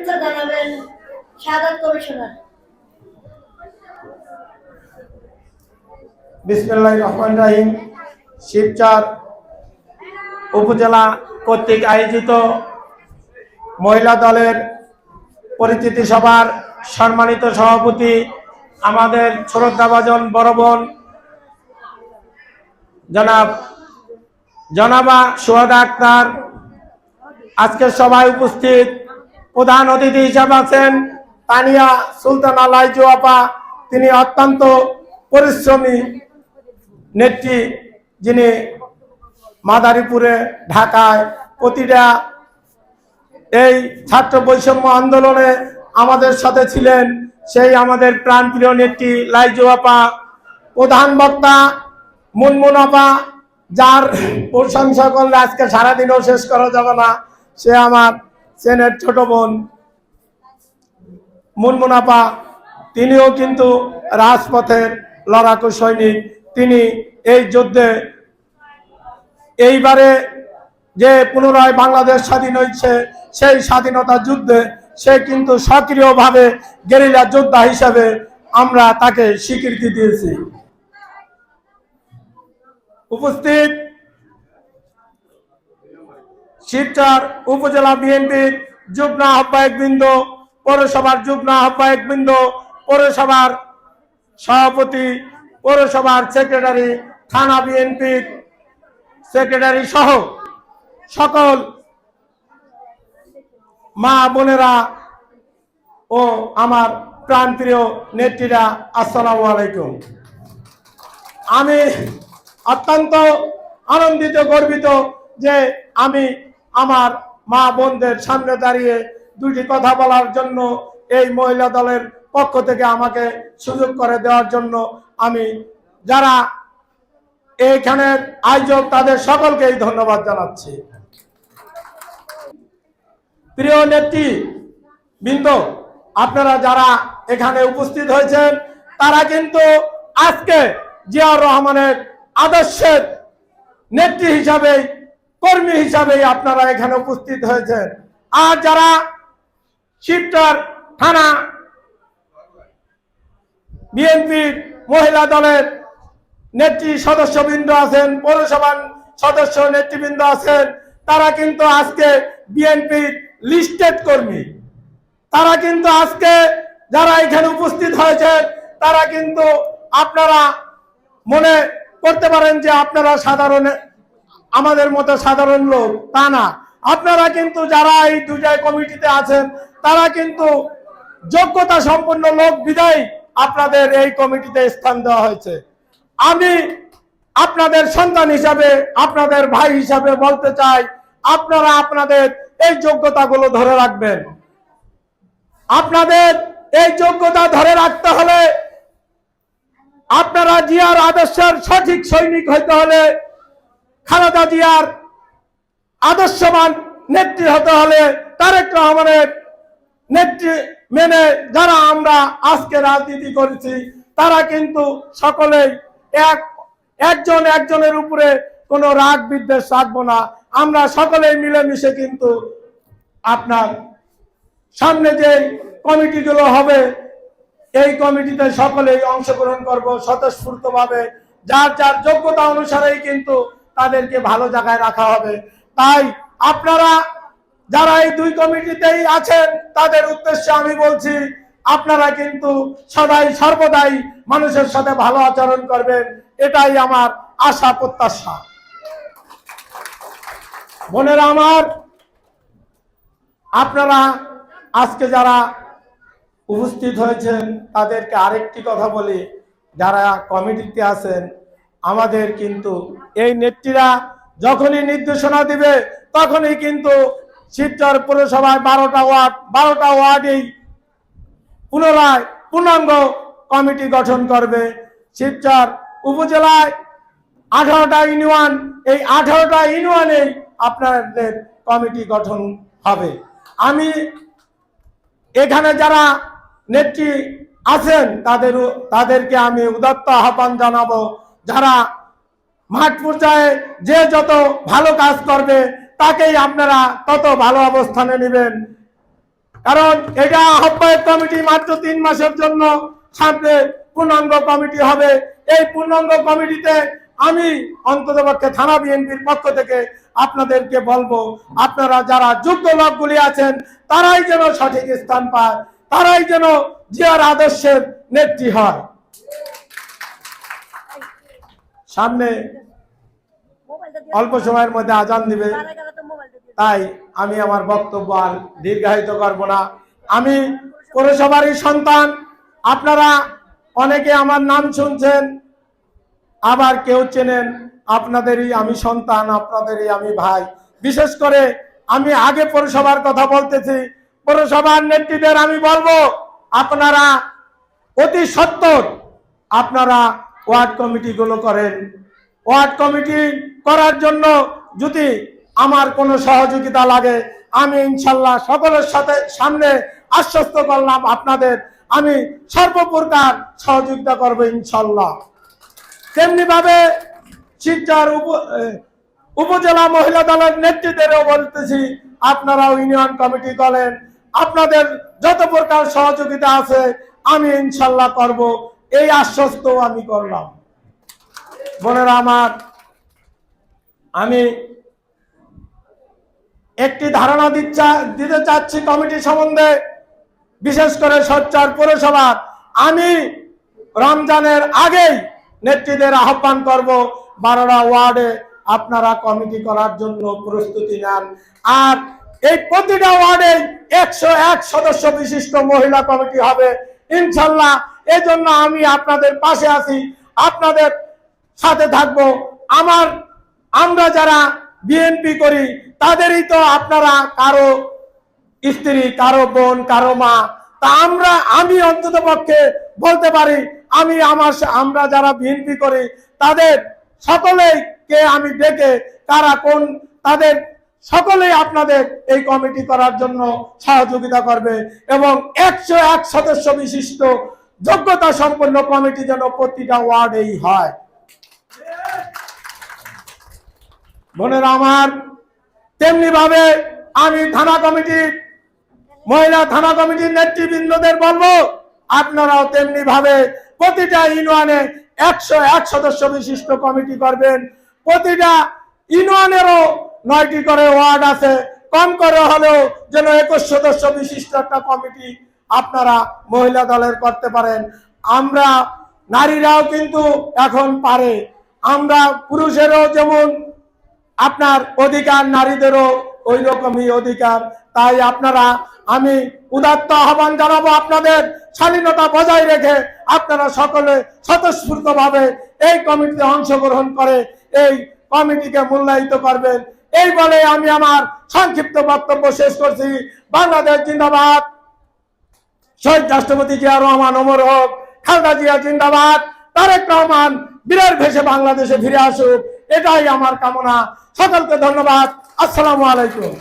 শুভেচ্ছা জানাবেন সাদাত কমিশনার। বিসমুল্লাহ রহমান রাহিম। শিবচর উপজেলা কর্তৃক আয়োজিত মহিলা দলের পরিচিতি সভার সম্মানিত সভাপতি আমাদের শ্রদ্ধাভাজন বড় বোন জনাব জনাবা সোহাদা আক্তার। আজকের সভায় উপস্থিত প্রধান অতিথি হিসাবে আছেন তানিয়া সুলতানা লাইজু আপা। তিনি অত্যন্ত পরিশ্রমী নেত্রী, যিনি মাদারীপুরে, ঢাকায় প্রতিটা এই ছাত্র বৈষম্য আন্দোলনে আমাদের সাথে ছিলেন সেই আমাদের প্রাণপ্রিয় নেত্রী লাইজু আপা। প্রধান বক্তা মুনমুন আপা, যার প্রশংসা করলে আজকে সারাদিনও শেষ করা যাবে না। সে আমার সেনের ছোট বোন মুনমুন আপা তিনিও কিন্তু রাজপথের লড়াকু সৈনিক। তিনি এই যুদ্ধে এইবারে যে পুনরায় বাংলাদেশ স্বাধীন হয়েছে, সেই স্বাধীনতা যুদ্ধে সে কিন্তু সক্রিয়ভাবে গেরিলা যোদ্ধা হিসাবে আমরা তাকে স্বীকৃতি দিয়েছি। উপস্থিত শিবচর উপজেলা বিএনপির যুগ্ম আহ্বায়ক বৃন্দ, পৌরসভার যুগ্ম আহ্বায়ক বৃন্দ, পৌরসভার সভাপতি, পৌরসভার সেক্রেটারি, থানা বিএনপির সেক্রেটারি সহ সকল মা বোনেরা ও আমার প্রান্তীয় নেত্রীরা, আসসালামু আলাইকুম। আমি অত্যন্ত আনন্দিত, গর্বিত যে আমি আমার মা বোনদের সামনে দাঁড়িয়ে দুটি কথা বলার জন্য এই মহিলা দলের পক্ষ থেকে আমাকে সুযোগ করে দেওয়ার জন্য আমি যারা এইখানের আয়োজক, তাদের সকলকেই ধন্যবাদ জানাচ্ছি। প্রিয় নেত্রী, বৃন্দ, আপনারা যারা এখানে উপস্থিত হয়েছেন, তারা কিন্তু আজকে জিয়াউর রহমানের আদর্শের নেত্রী হিসাবে কর্মী হিসাবেই আপনারা এখানে উপস্থিত হয়েছেন। আর যারা শিবচর থানা বিএনপির মহিলা দলের নেত্রী সদস্যবৃন্দ আছেন, পৌরসভার সদস্য নেতৃবৃন্দ আছেন, তারা কিন্তু আজকে বিএনপির লিস্টেড কর্মী। তারা কিন্তু আজকে যারা এখানে উপস্থিত হয়েছেন, তারা কিন্তু আপনারা মনে করতে পারেন যে আপনারা সাধারণ আমাদের মতো সাধারণ লোক, তা না। আপনারা কিন্তু যারা এই দুটাই কমিটিতে আছেন, তারা কিন্তু যোগ্যতা সম্পন্ন লোক বিদায় আপনাদের এই কমিটিতে স্থান দেওয়া হয়েছে। আমি আপনাদের সন্তান হিসাবে, আপনাদের ভাই হিসাবে বলতে চাই, আপনারা আপনাদের এই যোগ্যতাগুলো ধরে রাখবেন। আপনাদের এই যোগ্যতা ধরে রাখতে হলে আপনারা জিয়ার আদর্শের সঠিক সৈনিক হইতে হলে খালেদা জিয়ার আদর্শবান নেত্রী হতে হলে তারেক রহমানের নেত্রী মেনে যারা আমরা আজকে রাজনীতি করেছি, তারা কিন্তু সকলেই এক, একজন একজনের উপরে কোনো রাগ বিদ্বেষ রাখব না। আমরা সকলেই মিলেমিশে কিন্তু আপনার সামনে যে কমিটিগুলো হবে, এই কমিটিতে সকলেই অংশগ্রহণ করব স্বতঃস্ফূর্তভাবে। যার যার যোগ্যতা অনুসারেই কিন্তু তাদেরকে ভালো জায়গায় রাখা হবে। তাই আপনারা যারা এই দুই কমিটিতেই আছেন, তাদের উদ্দেশ্যে আমি বলছি, আপনারা কিন্তু সদাই সর্বদাই মানুষের সাথে ভালো আচরণ করবেন, এটাই আমার আশা, প্রত্যাশা। বোনেরা আমার, আপনারা আজকে যারা উপস্থিত হয়েছেন, তাদেরকে আরেকটি কথা বলি, যারা কমিটিতে আছেন আমাদের কিন্তু এই নেত্রীরা যখনই নির্দেশনা দিবে, তখনই কিন্তু শিবচর পৌরসভায় বারোটা ওয়ার্ড, বারোটা ওয়ার্ডেই পুনরায় পূর্ণাঙ্গ কমিটি গঠন করবে। শিবচর উপজেলায় আঠারোটা ইউনিয়ন, এই আঠারোটা ইউনিয়নেই আপনাদের কমিটি গঠন হবে। আমি এখানে যারা নেত্রী আছেন তাদের তাদেরকে আমি উদাত্ত আহ্বান জানাব। যারা মাঠ পর্যায়ে যে যত ভালো কাজ করবে, তাকেই আপনারা তত ভালো অবস্থানে নেবেন। কারণ এটা আহ্বায়ক কমিটি মাত্র তিন মাসের জন্য সামনে পূর্ণাঙ্গ কমিটি হবে। এই পূর্ণাঙ্গ কমিটিতে আমি অন্ততপক্ষে থানা বিএনপির পক্ষ থেকে আপনাদেরকে বলব, আপনারা যারা যোগ্য লোকগুলি আছেন, তারাই যেন সঠিক স্থান পায়, তারাই যেন জিয়ার আদর্শের নেত্রী হয়। সামনে অল্প সময়ের মধ্যে আজান দিবে। তাই আমি আমার বক্তব্য আর দীর্ঘায়িত করব না। আমি পৌরসভারই সন্তান। আপনারা অনেকে আমার নাম শুনছেন, আবার কেউ চেনেন, আপনাদেরই আমি সন্তান, আপনাদেরই আমি ভাই। বিশেষ করে আমি আগে পৌরসভার কথা বলতেছি, পৌরসভার নেত্রীদের আমি বলব, আপনারা অতি সত্তর, আপনারা ওয়ার্ড কমিটিগুলো করেন। ওয়ার্ড কমিটি করার জন্য যদি আমার কোনো সহযোগিতা লাগে, আমি ইনশাল্লাহ সকলের সাথে সামনে আশ্বস্ত করলাম আপনাদের। আমি সর্বপ্রকার সহযোগিতা করব ইনশাল্লাহ। তেমনি ভাবে শিক্ষার উপ উপজেলা মহিলা দলের নেতৃত্বেরও বলতেছি, আপনারাও ইউনিয়ন কমিটি করেন। আপনাদের যত প্রকার সহযোগিতা আছে, আমি ইনশাল্লাহ করব। এই আশ্বস্ত আমি করলাম। বোনেরা আমার, আমি একটি ধারণা দিতে চাচ্ছি কমিটি সম্বন্ধে, বিশেষ করে সচ্চার পৌরসভার আমি রমজানের আগেই নেত্রীদের আহ্বান করব, বারোটা ওয়ার্ডে আপনারা কমিটি করার জন্য প্রস্তুতি নেন। আর এই প্রতিটা ওয়ার্ডে একশো এক সদস্য বিশিষ্ট মহিলা কমিটি হবে। ইনশাল্লাহ এই জন্য আমি আপনাদের পাশে আছি, আপনাদের সাথে থাকব। আমার, আমরা যারা বিএনপি করি, তাদেরই তো আপনারা কারও স্ত্রী, কারও বোন, কারও মা, তা আমরা, আমি অন্তত পক্ষে বলতে পারি, আমি আমার আমরা যারা বিএনপি করি, তাদের সকলেই কে আমি ডেকে কারা কোন, তাদের সকলেই আপনাদের এই কমিটি করার জন্য সহযোগিতা করবে এবং একশো এক সদস্য বিশিষ্ট যোগ্যতা সম্পন্ন কমিটি যেন প্রতিটা ওয়ার্ডেই হয়। বোনেরা আমার, তেমনি ভাবে আমি থানা কমিটির, মহিলা থানা কমিটির নেতৃবৃন্দদের বলব, আপনারাও তেমনি ভাবে প্রতিটা ইউনিয়নে একশো এক সদস্য বিশিষ্ট কমিটি করবেন। প্রতিটা ইউনিয়নেরও নয়টি করে ওয়ার্ড আছে। কম করে হলেও যেন একুশ সদস্য বিশিষ্ট একটা কমিটি আপনারা মহিলা দলের করতে পারেন। আমরা নারীরাও কিন্তু এখন পারে। আমরা পুরুষেরও যেমন আপনার অধিকার, নারীদেরও ওই রকমই অধিকার। তাই আপনারা, আমি উদাত্ত আহ্বান জানাব আপনাদের স্বাধীনতা বজায় রেখে আপনারা সকলে স্বতঃস্ফূর্ত ভাবে এই কমিটিতে অংশগ্রহণ করে এই কমিটিকে মূল্যায়িত করবেন। এই বলে আমি আমার সংক্ষিপ্ত বক্তব্য শেষ করছি। বাংলাদেশ জিন্দাবাদ। শহীদ রাষ্ট্রপতি জিয়া রহমান, ওমর হোক, খালদা জিয়া জিন্দাবাদ, তারেক রহমান, বীরের ভেসে বাংলাদেশে ফিরে আসুক, এটাই আমার কামনা। সকলকে ধন্যবাদ। আসসালামু আলাইকুম।